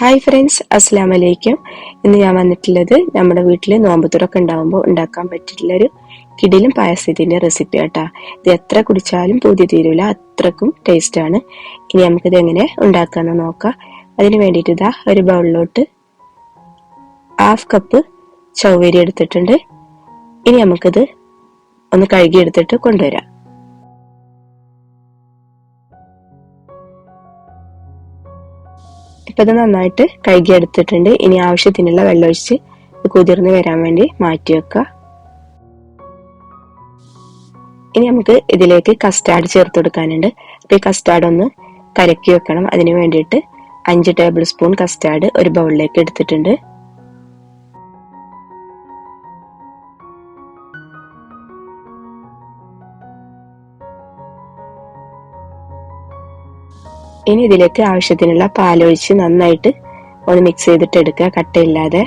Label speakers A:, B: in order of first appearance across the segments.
A: Hi friends അസ്സാം വലൈക്കും ഇന്ന് ഞാൻ വന്നിട്ടുള്ളത് നമ്മുടെ വീട്ടിൽ നോമ്പ് തുറക്കം ഉണ്ടാകുമ്പോൾ ഉണ്ടാക്കാൻ പറ്റിയിട്ടുള്ള ഒരു കിടിലും പായസത്തിന്റെ റെസിപ്പി കേട്ടാ ഇത് എത്ര കുടിച്ചാലും പൂതി തീരൂല അത്രക്കും ടേസ്റ്റ് ആണ്. ഇനി നമുക്കിത് എങ്ങനെ ഉണ്ടാക്കാന്ന് നോക്കാം. അതിന് വേണ്ടിയിട്ട് ഇതാ ഒരു ബൗളിലോട്ട് ഹാഫ് കപ്പ് ചൗവരി എടുത്തിട്ടുണ്ട്. ഇനി നമുക്കിത് ഒന്ന് കഴുകി എടുത്തിട്ട് കൊണ്ടുവരാം. ഇപ്പൊ ഇത് നന്നായിട്ട് കഴുകി എടുത്തിട്ടുണ്ട് ഇനി ആവശ്യത്തിനുള്ള വെള്ളമൊഴിച്ച് കുതിർന്ന് വരാൻ വേണ്ടി മാറ്റി വെക്കുക. ഇനി നമുക്ക് ഇതിലേക്ക് കസ്റ്റാർഡ് ചേർത്ത് കൊടുക്കാനുണ്ട്. അപ്പൊ ഈ കസ്റ്റാർഡ് ഒന്ന് കലക്കി വെക്കണം. അതിന് വേണ്ടിയിട്ട് അഞ്ച് ടേബിൾ സ്പൂൺ കസ്റ്റാർഡ് ഒരു ബൗളിലേക്ക് എടുത്തിട്ടുണ്ട്. ഇനി ഇതിലേക്ക് ആവശ്യത്തിനുള്ള പാലൊഴിച്ച് നന്നായിട്ട് ഒന്ന് മിക്സ് ചെയ്തിട്ട് എടുക്കുക. കട്ടയില്ലാതെ.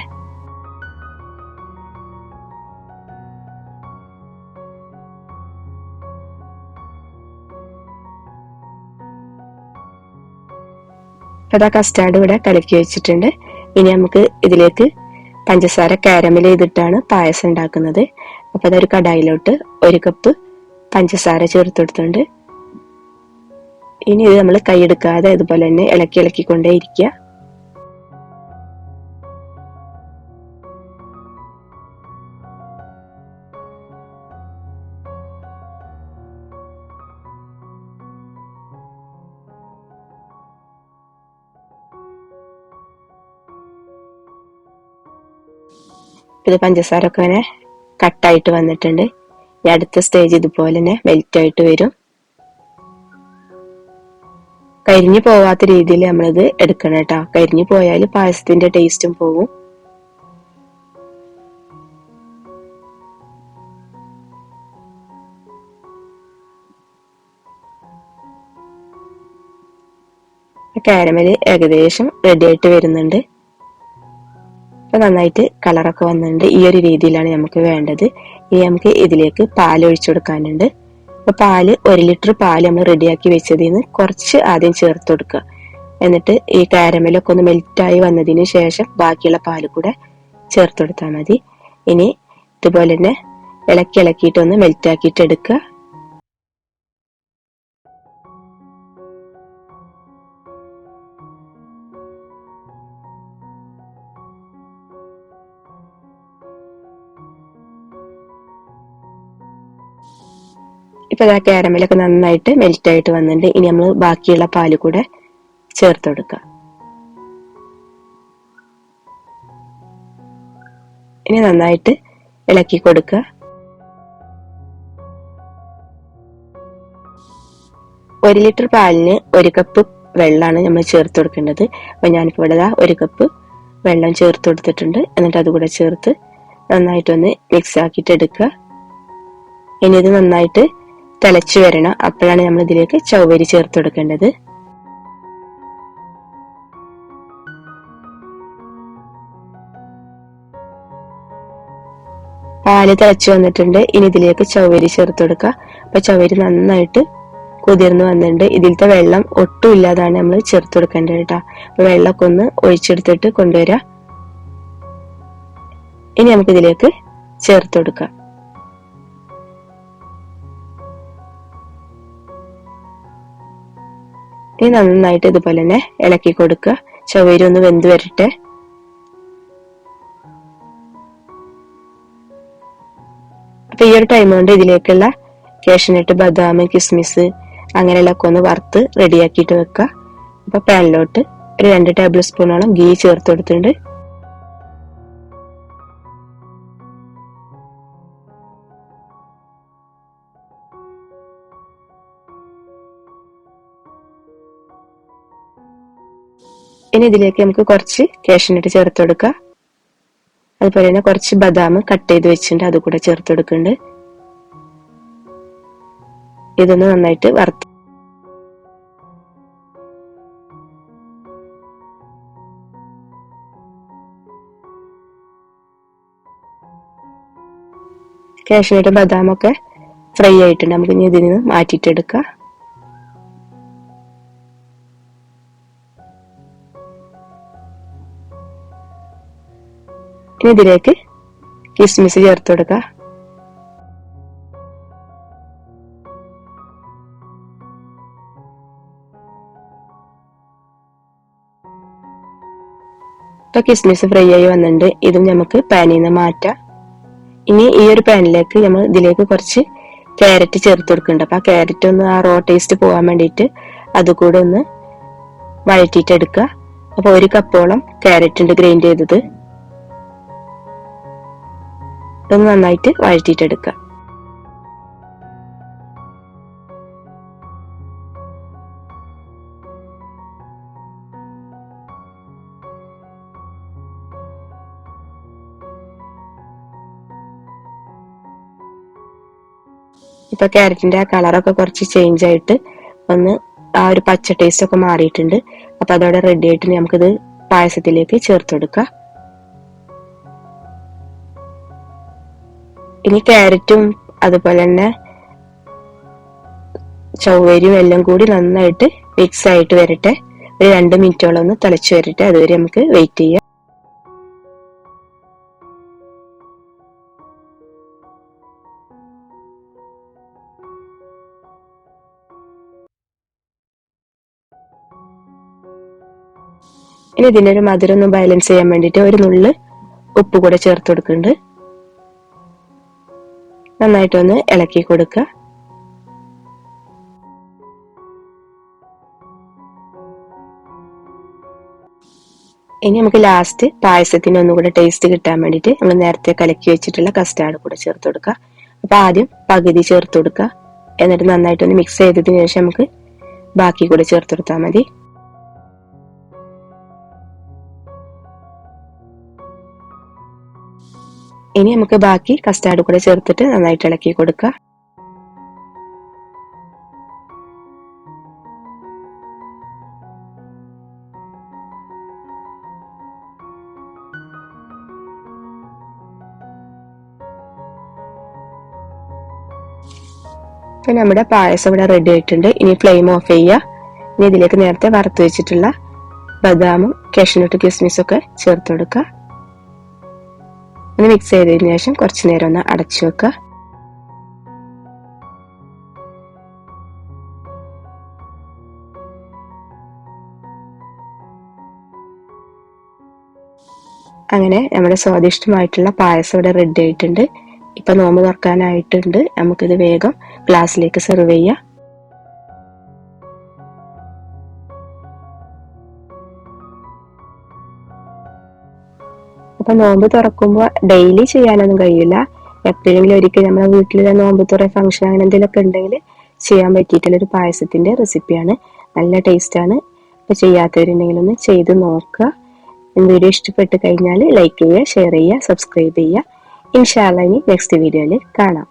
A: അതാ കസ്റ്റാർഡ് ഇവിടെ കലക്കി വെച്ചിട്ടുണ്ട്. ഇനി നമുക്ക് ഇതിലേക്ക് പഞ്ചസാര കാരമൽ ചെയ്തിട്ടാണ് പായസം ഉണ്ടാക്കുന്നത്. അപ്പൊ അതൊരു കടായിലോട്ട് ഒരു കപ്പ് പഞ്ചസാര ചേർത്ത് ഇനി ഇത് നമ്മൾ കൈയെടുക്കാതെ ഇതുപോലെ തന്നെ ഇളക്കി ഇളക്കിക്കൊണ്ടേ ഇരിക്കുക ഇത് പഞ്ചസാര ഒക്കെ ഇങ്ങനെ കട്ടായിട്ട് വന്നിട്ടുണ്ട്. ഈ അടുത്ത സ്റ്റേജ് ഇതുപോലെ തന്നെ മെൽറ്റായിട്ട് വരും. കരിഞ്ഞു പോവാത്ത രീതിയിൽ നമ്മളിത് എടുക്കണം കേട്ടോ. കരിഞ്ഞു പോയാൽ പായസത്തിന്റെ ടേസ്റ്റും പോകും കാരമൽ ഏകദേശം റെഡി ആയിട്ട് വരുന്നുണ്ട്. അപ്പൊ നന്നായിട്ട് കളറൊക്കെ വന്നിട്ടുണ്ട്. ഈ ഒരു രീതിയിലാണ് നമുക്ക് വേണ്ടത്. ഇനി നമുക്ക് ഇതിലേക്ക് പാൽ ഒഴിച്ചു കൊടുക്കാനുണ്ട്. അപ്പൊ പാൽ ഒരു ലിറ്റർ പാൽ നമ്മൾ റെഡിയാക്കി വെച്ചതിൽ നിന്ന് കുറച്ച് ആദ്യം ചേർത്ത് കൊടുക്കുക. എന്നിട്ട് ഈ കാരമലൊക്കെ ഒന്ന് മെൽറ്റായി വന്നതിന് ശേഷം ബാക്കിയുള്ള പാൽ കൂടെ ചേർത്ത് കൊടുത്താൽ മതി. ഇനി ഇതുപോലെ തന്നെ ഇളക്കി ഇളക്കിയിട്ട് ഒന്ന് മെൽറ്റാക്കിയിട്ട് എടുക്കുക. ഇപ്പൊ ആ കാരമലൊക്കെ നന്നായിട്ട് മെൽറ്റ് ആയിട്ട് വന്നിട്ടുണ്ട്. ഇനി നമ്മൾ ബാക്കിയുള്ള പാൽ കൂടെ ചേർത്ത് കൊടുക്കുക ഇനി നന്നായിട്ട് ഇളക്കി കൊടുക്കുക ഒരു ലിറ്റർ പാലിന് ഒരു കപ്പ് വെള്ളമാണ് നമ്മൾ ചേർത്ത് കൊടുക്കേണ്ടത്. അപ്പൊ ഞാനിപ്പോ ഇവിടെ ഒരു കപ്പ് വെള്ളം ചേർത്ത് കൊടുത്തിട്ടുണ്ട്. എന്നിട്ട് അതുകൂടെ ചേർത്ത് നന്നായിട്ടൊന്ന് മിക്സ് ആക്കിയിട്ട് എടുക്കുക ഇനി ഇത് നന്നായിട്ട് തിളച്ചു വരണം. അപ്പോഴാണ് നമ്മൾ ഇതിലേക്ക് ചൗവരി ചേർത്ത് കൊടുക്കേണ്ടത്. പാൽ തിളച്ചു വന്നിട്ടുണ്ട്. ഇനി ഇതിലേക്ക് ചൗവരി ചേർത്ത് കൊടുക്കുക. അപ്പൊ ചൗവരി നന്നായിട്ട് കുതിർന്നു വന്നിട്ടുണ്ട്. ഇതിലത്തെ വെള്ളം ഒട്ടും ഇല്ലാതാണ് നമ്മൾ ചേർത്ത് കൊടുക്കേണ്ടത് കേട്ടോ. അപ്പൊ വെള്ളമൊക്കെ ഒന്ന് ഒഴിച്ചെടുത്തിട്ട് കൊണ്ടുവരാം. ഇനി നമുക്ക് ഇതിലേക്ക് ചേർത്ത് കൊടുക്കാം. ഇനി നന്നായിട്ട് ഇതുപോലെ തന്നെ ഇളക്കി കൊടുക്കുക ചവരി ഒന്ന് വെന്ത് വരട്ടെ. അപ്പൊ ഈ ഒരു ടൈം കൊണ്ട് ഇതിലേക്കുള്ള കാഷ്യനട്ട് ബദാം കിസ്മിസ് അങ്ങനെയുള്ളൊക്കെ ഒന്ന് വറുത്ത് റെഡിയാക്കിയിട്ട് വെക്കുക അപ്പൊ പാനിലോട്ട് ഒരു രണ്ട് ടേബിൾ സ്പൂണോളം ഗീ ചേർത്ത് കൊടുത്തിട്ടുണ്ട്. ഇനി ഇതിലേക്ക് നമുക്ക് കുറച്ച് കാഷ്യനട്ട് ചേർത്ത് കൊടുക്കാം. അതുപോലെ തന്നെ കുറച്ച് ബദാം കട്ട് ചെയ്ത് വെച്ചിട്ടുണ്ട് അത് കൂടെ ചേർത്ത് കൊടുക്കുന്നുണ്ട്. ഇതൊന്ന് നന്നായിട്ട് വറുത്ത് കാഷ്നട്ടും ബദാമൊക്കെ ഫ്രൈ ആയിട്ടുണ്ട്. നമുക്ക് ഇനി ഇതിൽ നിന്ന് മാറ്റിയിട്ടെടുക്കാം. ഇനി ഇതിലേക്ക് കിസ്മിസ് ചേർത്ത് കൊടുക്കുക ഇപ്പൊ കിസ്മിസ് ഫ്രൈ ആയി വന്നിട്ടുണ്ട്. ഇതും നമുക്ക് പാനിൽ നിന്ന് മാറ്റാം. ഇനി ഈ ഒരു പാനിലേക്ക് നമ്മൾ ഇതിലേക്ക് കുറച്ച് ക്യാരറ്റ് ചേർത്ത് കൊടുക്കുന്നുണ്ട്. അപ്പൊ ആ ക്യാരറ്റ് ഒന്ന് ആ റോ ടേസ്റ്റ് പോകാൻ വേണ്ടിയിട്ട് അതുകൂടെ ഒന്ന് വഴറ്റിയിട്ട് എടുക്കുക അപ്പൊ ഒരു കപ്പോളം ക്യാരറ്റ് ഉണ്ട് ഗ്രൈൻഡ് ചെയ്തത് ഇതൊന്ന് നന്നായിട്ട് വഴറ്റിയിട്ട് എടുക്കുക ഇപ്പൊ ക്യാരറ്റിന്റെ ആ കളറൊക്കെ കുറച്ച് ചേഞ്ച് ആയിട്ട് ഒന്ന് ആ ഒരു പച്ച ടേസ്റ്റ് ഒക്കെ മാറിയിട്ടുണ്ട്. അപ്പൊ അതോടെ റെഡി ആയിട്ട് നമുക്കിത് പായസത്തിലേക്ക് ചേർത്ത് കൊടുക്കാം ഇനി ക്യാരറ്റും അതുപോലെ തന്നെ ചൗവരിയും എല്ലാം കൂടി നന്നായിട്ട് മിക്സ് ആയിട്ട് വരട്ടെ. ഒരു രണ്ട് മിനിറ്റോളം ഒന്ന് തിളച്ചു വരട്ടെ. അതുവരെ നമുക്ക് വെയിറ്റ് ചെയ്യാം. ഇനി ഇതിന്റെ ഒരു മധുരം ഒന്ന് ബാലൻസ് ചെയ്യാൻ വേണ്ടിയിട്ട് ഒരു നുള്ള് ഉപ്പ് കൂടെ ചേർത്ത് കൊടുക്കുന്നുണ്ട്. നന്നായിട്ടൊന്ന് ഇളക്കി കൊടുക്കുക. ഇനി നമുക്ക് ലാസ്റ്റ് പായസത്തിന് ഒന്നുകൂടെ ടേസ്റ്റ് കിട്ടാൻ വേണ്ടിയിട്ട് നമ്മൾ നേരത്തെ കലക്കി വെച്ചിട്ടുള്ള കസ്റ്റാർഡ് കൂടെ ചേർത്ത് കൊടുക്കുക. അപ്പൊ ആദ്യം പകുതി ചേർത്ത് കൊടുക്കുക. എന്നിട്ട് നന്നായിട്ടൊന്ന് മിക്സ് ചെയ്തതിന് ശേഷം നമുക്ക് ബാക്കി കൂടെ ചേർത്ത് കൊടുത്താൽ മതി. ഇനി നമുക്ക് ബാക്കി കസ്റ്റാർഡ് കൂടെ ചേർത്തിട്ട് നന്നായിട്ട് ഇളക്കി കൊടുക്കുക. ഇപ്പൊ നമ്മുടെ പായസം ഇവിടെ റെഡി ആയിട്ടുണ്ട്. ഇനി ഫ്ലെയിം ഓഫ് ചെയ്യുക. ഇനി ഇതിലേക്ക് നേരത്തെ വറുത്ത് വെച്ചിട്ടുള്ള ബദാമും കാഷ്നട്ട് കിസ്മിസും ഒക്കെ ചേർത്ത് കൊടുക്കുക. ഒന്ന് മിക്സ് ചെയ്തതിനു ശേഷം കുറച്ച് നേരം ഒന്ന് അടച്ചു വെക്കുക. അങ്ങനെ നമ്മുടെ സ്വാദിഷ്ടമായിട്ടുള്ള പായസം ഇവിടെ റെഡി ആയിട്ടുണ്ട്. ഇപ്പൊ നോമ്പ് തുറക്കാനായിട്ടുണ്ട്. നമുക്കിത് വേഗം ഗ്ലാസ്സിലേക്ക് സെർവ് ചെയ്യാം. അപ്പൊ നോമ്പ് തുറക്കുമ്പോൾ ഡെയിലി ചെയ്യാനൊന്നും കഴിയില്ല എപ്പോഴെങ്കിലും ഒരിക്കൽ നമ്മുടെ വീട്ടിൽ നോമ്പ് തുറ ഫംഗ്ഷൻ അങ്ങനെ എന്തെങ്കിലുമൊക്കെ ഉണ്ടെങ്കിൽ ചെയ്യാൻ പറ്റിയിട്ടുള്ള ഒരു പായസത്തിന്റെ റെസിപ്പിയാണ് നല്ല ടേസ്റ്റ് ആണ്. അപ്പൊ ചെയ്യാത്തവരുണ്ടെങ്കിൽ ഒന്ന് ചെയ്ത് നോക്കുക. വീഡിയോ ഇഷ്ടപ്പെട്ട് കഴിഞ്ഞാൽ ലൈക്ക് ചെയ്യുക ഷെയർ ചെയ്യുക സബ്സ്ക്രൈബ് ചെയ്യുക. ഇൻഷാല്ല ഇനി നെക്സ്റ്റ് വീഡിയോയിൽ കാണാം.